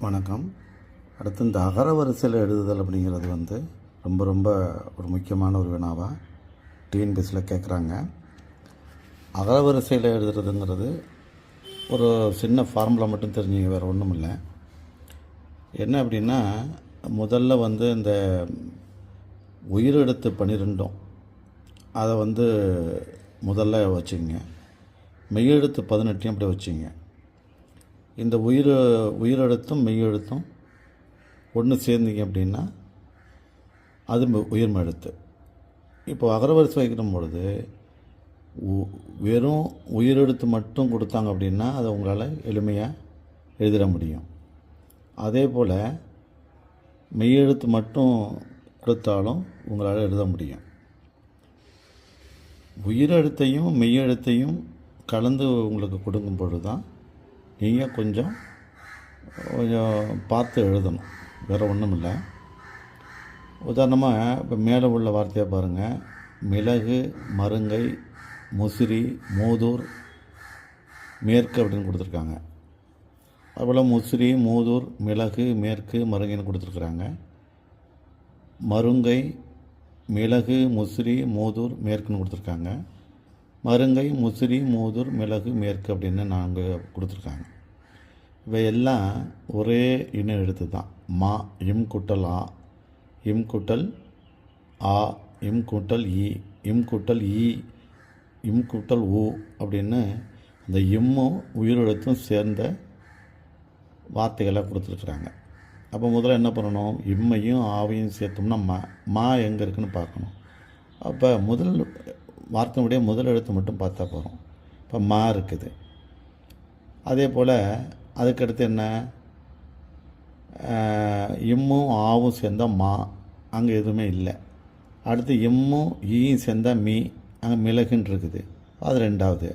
வணக்கம். அடுத்து இந்த அகர வரிசையில் எழுதுதல் அப்படிங்கிறது வந்து ரொம்ப ரொம்ப ஒரு முக்கியமான ஒரு வினாவாக டிஎன்பிஎஸ்சியில் கேட்குறாங்க அகர வரிசையில் எழுதுறதுங்கிறது ஒரு சின்ன ஃபார்முலா மட்டும் தெரிஞ்சுங்க வேறு ஒன்றும் இல்லை. என்ன அப்படின்னா முதல்ல வந்து இந்த உயிரெழுத்து பன்னிரெண்டும் அதை வந்து முதல்ல வச்சுங்க மெய்யெழுத்து பதினெட்டையும் அப்படி வச்சுங்க இந்த உயிர் உயிரெழுத்தும் மெய்யெழுத்தும் ஒன்று சேர்ந்தீங்க அப்படின்னா அது உயிர்ம எழுத்து இப்போ அகரவரிசை வைக்கிற பொழுது உ- வெறும் உயிரெழுத்து மட்டும் கொடுத்தாங்க அப்படின்னா அதை உங்களால் எளிமையாக எழுதிட முடியும். அதே போல் மெய்யெழுத்து மட்டும் கொடுத்தாலும் உங்களால் எழுத முடியும். உயிரெழுத்தையும் மெய்யெழுத்தையும் கலந்து உங்களுக்கு கொடுக்கும் பொழுது தான் நீங்கள் கொஞ்சம் கொஞ்சம் பார்த்து எழுதணும். வேறு ஒன்றும் இல்லை. உதாரணமாக இப்போ மேலே உள்ள வார்த்தையை பாருங்கள் மிளகு மருங்கை முசிறி மூதூர் மேற்கு அப்படின்னு கொடுத்துருக்காங்க. அதுபோல் முசிறி மூதூர் மிளகு மேற்கு மருங்கைன்னு கொடுத்துருக்குறாங்க. மருங்கை மிளகு முசிறி மூதூர் மேற்குன்னு கொடுத்துருக்காங்க. மருங்கை முசிறி மூதூர் மிளகு மேற்கு அப்படின்னு நாங்கள் கொடுத்துருக்காங்க. இவை எல்லாம் ஒரே இன எழுத்து தான். மா இம் குட்டல் ஆ இம் குட்டல் ஆ இம் குட்டல் இ இம் குட்டல் இ இம் குட்டல் ஊ அப்படின்னு அந்த இம்மும் உயிரெழுத்தும் சேர்ந்த வார்த்தைகளை கொடுத்துருக்குறாங்க. அப்போ முதல்ல என்ன பண்ணணும்? இம்மையும் ஆவையும் சேர்த்தோம்னா மா மா எங்கே இருக்குன்னு பார்க்கணும். அப்போ முதல் வார்த்தையுடைய முதல் எழுத்து மட்டும் பார்த்தா போகிறோம் இப்போ மா இருக்குது. அதே போல் அதுக்கடுத்து என்ன? இம்மும் ஆவும் சேர்ந்தால் மா. அங்கே எதுவுமே இல்லை. அடுத்து இம்மும் ஈயும் சேர்ந்தா மீ. அங்கே மிளகுன்னு இருக்குது அது ரெண்டாவது.